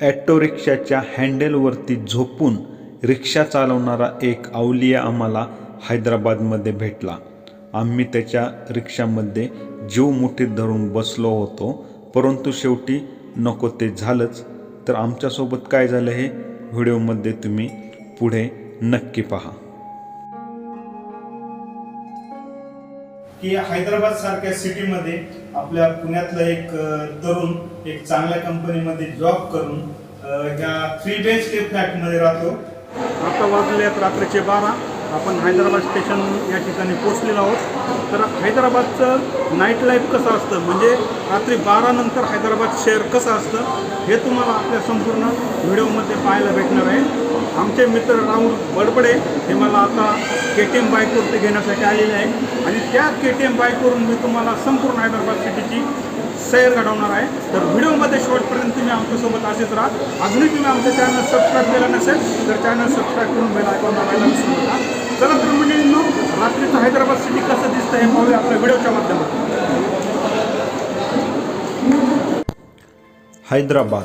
Auto रिक्षाच्या हँडेलवरती झोपून रिक्षा चालवणारा एक अवलिया आम्हाला हैदराबादमध्ये भेटला. आम्ही त्याच्या रिक्षामध्ये जीव मुठीत धरून बसलो होतो परंतु शेवटी नको ते झालंच. तर आमच्यासोबत काय झालं हे व्हिडिओमध्ये तुम्ही पुढे नक्की पहा. की हैदराबाद सारख्या सिटीमध्ये आपल्या पुण्यातला एक तरुण एक चांगल्या कंपनीमध्ये जॉब करून ह्या थ्री बी के फ्लॅटमध्ये राहतो. आता वाजलेत रात्रीचे बारा. आपण हैदराबाद स्टेशन या ठिकाणी पोचलेलो आहोत. तर हैदराबादचं नाईट लाईफ कसं असतं? म्हणजे रात्री बारानंतर हैदराबाद शहर कसं असतं? हे तुम्हाला आपल्या संपूर्ण व्हिडिओमध्ये पाहायला भेटणार आहे. आमचे मित्र राहुल बडबडे हे मला आता के टी एम बाईकवरती घेण्यासाठी आलेले आहे आणि त्या के टी एम बाईकवरून मी तुम्हाला संपूर्ण हैदराबाद सिटीची सैर घडवणार आहे. तर व्हिडिओमध्ये शेवटपर्यंत तुम्ही आमच्यासोबत असेच राहा. अजूनही तुम्ही आमचं चॅनल सबस्क्राईब केलं नसेल तर चॅनल सबस्क्राईब करून बेल आयकॉन दाबायला विसरू नका. चला तर मंडळींनो रात्रीचं हैदराबाद सिटी कसं दिसतं हे पाहूया आपल्या व्हिडिओच्या माध्यमातून. हैदराबाद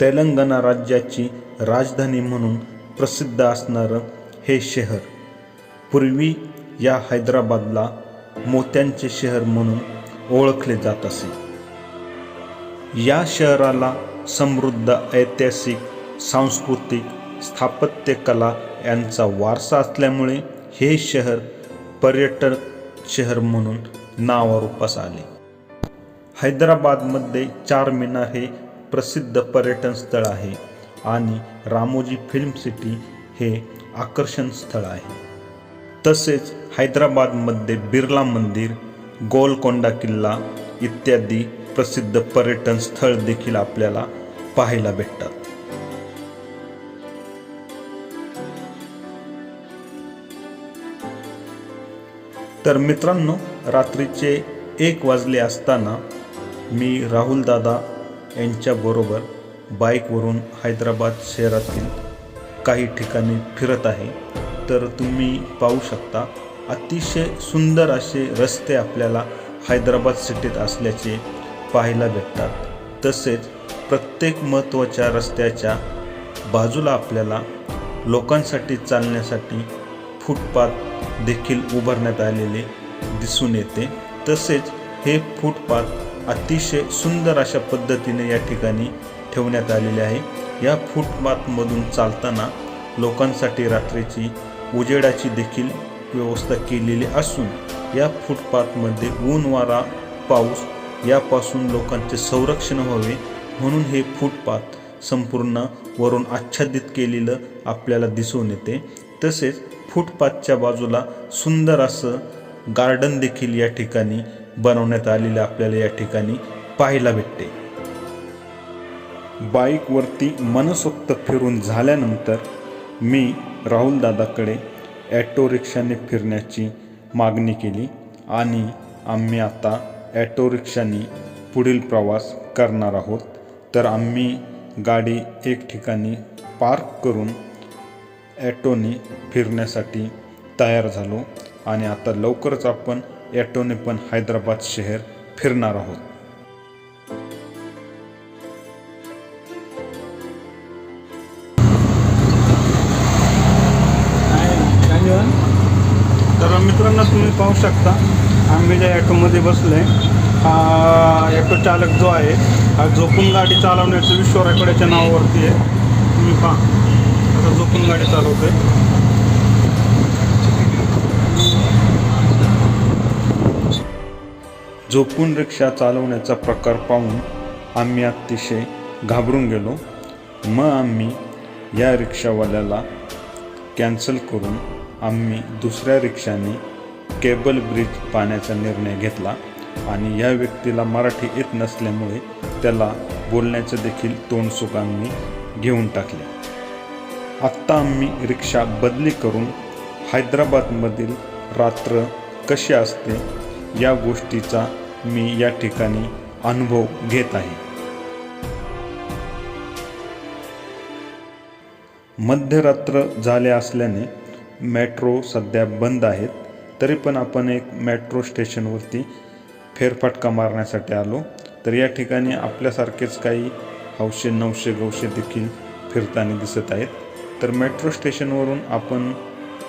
तेलंगणा राज्याची राजधानी म्हणून प्रसिद्ध असणारं हे शहर. पूर्वी या हैदराबादला मोत्यांचे शहर म्हणून ओळखले जात असे. या शहराला समृद्ध ऐतिहासिक सांस्कृतिक स्थापत्यकला यांचा वारसा असल्यामुळे हे शहर पर्यटन शहर म्हणून नावारूपास आले. हैदराबादमध्ये चार मिनार हे प्रसिद्ध पर्यटन स्थळ आहे आणि रामोजी फिल्म सिटी हे आकर्षण स्थळ आहे. तसेच हैदराबादमध्ये बिर्ला मंदिर गोलकोंडा किल्ला इत्यादी प्रसिद्ध पर्यटन स्थळ देखील आपल्याला पाहायला भेटतात. तर मित्रांनो रात्रीचे एक वाजले असताना मी राहुल दादा यांच्याबरोबर बाईकवरून हैदराबाद शहरातील काही ठिकाणी फिरत आहे. तर तुम्ही पाहू शकता अतिशय सुंदर असे रस्ते आपल्याला हैदराबाद सिटीत असल्याचे पाहायला भेटतात. तसेच प्रत्येक महत्त्वाच्या रस्त्याच्या बाजूला आपल्याला लोकांसाठी चालण्यासाठी फुटपाथ देखील उभारण्यात आलेले दिसून येते. तसेच हे फुटपाथ अतिशय सुंदर अशा पद्धतीने या ठिकाणी ठेवण्यात आलेले आहे. या फुटपाथमधून चालताना लोकांसाठी रात्रीची उजेडाची देखील व्यवस्था केलेली असून या फुटपाथमध्ये ऊन वारा पाऊस यापासून लोकांचे संरक्षण व्हावे म्हणून हे फुटपाथ संपूर्ण वरून आच्छादित केलेलं आपल्याला दिसून येते. तसेच फुटपाथच्या बाजूला सुंदर असं गार्डन देखील या ठिकाणी बनवण्यात आलेलं आपल्याला या ठिकाणी पाहायला भेटते. बाईकवरती मनसोक्त फिरून झाल्यानंतर मी राहुल दादाकडे ॲटो रिक्षाने फिरण्याची मागणी केली आणि आम्ही आता ॲटो रिक्षाने पुढील प्रवास करणार आहोत. तर आम्ही गाडी एक ठिकाणी पार्क करून ॲटोने फिरण्यासाठी तयार झालो आणि आता लवकरच आपण ॲटोने पण हैदराबाद शहर फिरणार आहोत. तर मित्रांनो तुम्ही पाहू शकता आम्ही ज्या ॲटोमध्ये बसले हा ॲटो चालक जो आहे हा झोपून गाडी चालवण्याचं विश्व नावावरती आहे. तुम्ही पहा. आता झोपून गाडी चालवतोय झोपून रिक्षा चालवण्याचा प्रकार पाहून आम्ही अतिशय घाबरून गेलो. मग आम्ही या रिक्षावाल्याला कॅन्सल करून आम्ही दुसऱ्या रिक्षाने केबल ब्रिज पाहण्याचा निर्णय घेतला आणि या व्यक्तीला मराठी येत नसल्यामुळे त्याला बोलण्याचं देखील तोंडसुख आम्ही घेऊन टाकले. आत्ता आम्ही रिक्षा बदली करून हैदराबादमधील रात्र कशी असते या गोष्टीचा मी या ठिकाणी अनुभव घेत आहे. मध्यरात्र झाले असल्याने मेट्रो सध्या बंद आहेत तरी पण आपण एक मेट्रो स्टेशनवरती फेरफटका मारण्यासाठी आलो. तर या ठिकाणी आपल्यासारखेच काही हौशे नऊशे गौशे देखील फिरताना दिसत आहेत. तर मेट्रो स्टेशनवरून आपण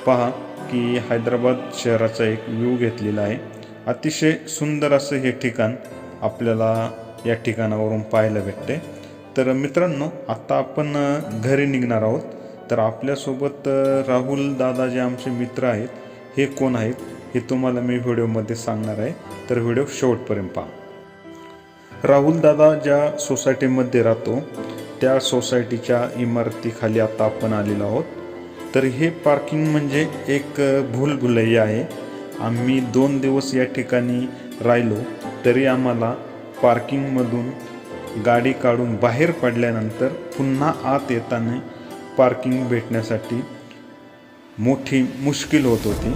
पहा की हैदराबाद शहराचा एक व्ह्यू घेतलेला आहे. अतिशय सुंदर असं हे ठिकाण आपल्याला या ठिकाणावरून पाहायला भेटते. तर मित्रांनो आता आपण घरी निघणार आहोत. तर आपल्यासोबत राहुल दादा जे आमचे मित्र आहेत हे कोण आहेत हे तुम्हाला मी व्हिडिओमध्ये सांगणार आहे. तर व्हिडिओ शेवटपर्यंत पहा. राहुल दादा ज्या सोसायटीमध्ये राहतो त्या सोसायटीच्या इमारतीखाली आता आपण आलेलो आहोत. तर हे पार्किंग म्हणजे एक भूलभुलैया आहे. आम्ही दोन दिवस या ठिकाणी राहिलो तरी आम्हाला पार्किंगमधून गाडी काढून बाहेर पडल्यानंतर पुन्हा आत येताना पार्किंग भेटण्यासाठी मोठी मुश्किल होत होती.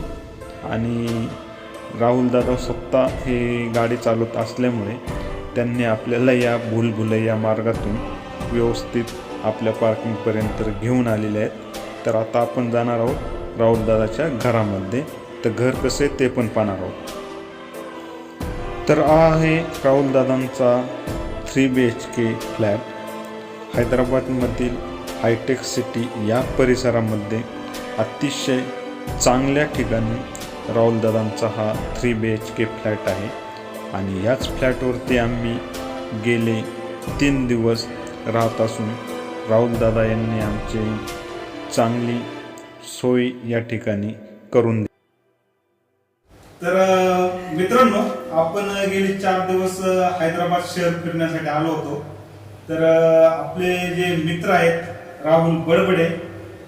आणि राहुलदादा स्वतः हे गाडी चालवत असल्यामुळे त्यांनी आपल्याला या भूलभुलैया मार्गातून व्यवस्थित आपल्या पार्किंगपर्यंत घेऊन आलेले आहेत. तर आता आपण जाणार आहोत राहुलदादाच्या घरामध्ये. तर घर कसं आहे ते पण पाहणार आहोत. तर हा आहे राहुलदादांचा three B H K flat हैदराबादमधील hi tech city या परिसरामध्ये अतिशय चांगल्या ठिकाणी राहुलदादांचा हा three B H K flat आहे. आणि याच फ्लॅटवरती आम्ही गेले तीन दिवस राहत असून राहुलदादा यांनी आमची चांगली सोय या ठिकाणी करून दिली. तर मित्रांनो आपण गेली चार दिवस हैदराबाद शहर फिरण्यासाठी आलो होतो. तर आपले जे मित्र आहेत राहुल बडबडे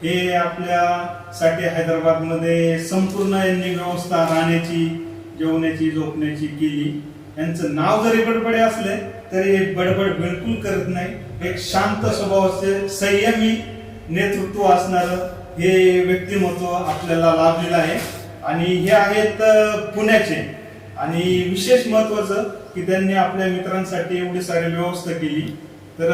हे आपल्यासाठी हैदराबादमध्ये संपूर्ण यांनी व्यवस्था राहण्याची जेवण्याची झोपण्याची केली. यांचं नाव जरी बडबडे असले तरी बडबड बिलकुल करत नाही. एक शांत स्वभावाचे संयमी नेतृत्व असणार हे व्यक्तिमत्व आपल्याला लाभलेलं आहे. आणि हे आहेत पुण्याचे. आणि विशेष महत्वाचं की त्यांनी आपल्या मित्रांसाठी एवढी सारी व्यवस्था केली. तर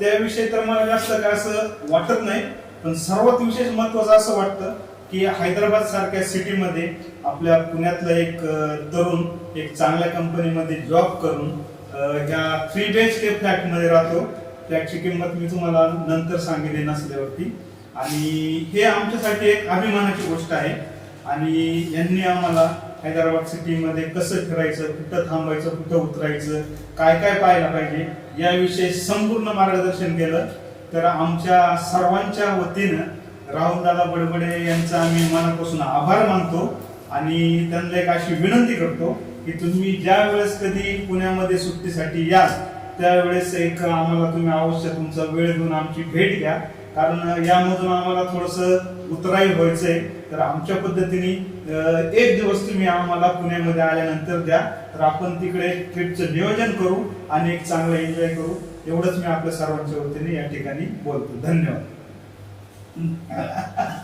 त्याविषयी तर मला जास्त काय असं वाटत नाही पण सर्वात विशेष महत्वाचं असं वाटतं की हैदराबाद सारख्या सिटीमध्ये आपल्या पुण्यातला एक तरुण एक चांगल्या कंपनीमध्ये जॉब करून ह्या थ्री बी एच के फ्लॅटमध्ये राहतो. फ्लॅटची किंमत मी तुम्हाला नंतर सांगितली नसल्यावरती. आणि हे आमच्यासाठी एक अभिमानाची गोष्ट आहे. आणि यांनी आम्हाला हैदराबाद सिटीमध्ये कसं फिरायचं कुठं थांबायचं कुठं उतरायचं काय काय पाहायला पाहिजे याविषयी संपूर्ण मार्गदर्शन केलं. तर आमच्या सर्वांच्या वतीनं राहुलदादा बडबडे यांचा आम्ही मनापासून आभार मानतो आणि त्यांना एक अशी विनंती करतो की तुम्ही ज्या वेळेस कधी पुण्यामध्ये सुट्टीसाठी याल त्यावेळेस एक आम्हाला तुम्ही अवश्य तुमचा वेळ देऊन आमची भेट घ्या. कारण यामधून आम्हाला थोडस उतराई व्हायचंय. तर आमच्या पद्धतीने एक दिवस तुम्ही आम्हाला पुण्यामध्ये आल्यानंतर द्या. तर आपण तिकडे ट्रिपचं नियोजन करू आणि एक चांगलं एन्जॉय करू. एवढंच मी आपल्या सर्वांच्या वतीने या ठिकाणी बोलतो. धन्यवाद. 嗯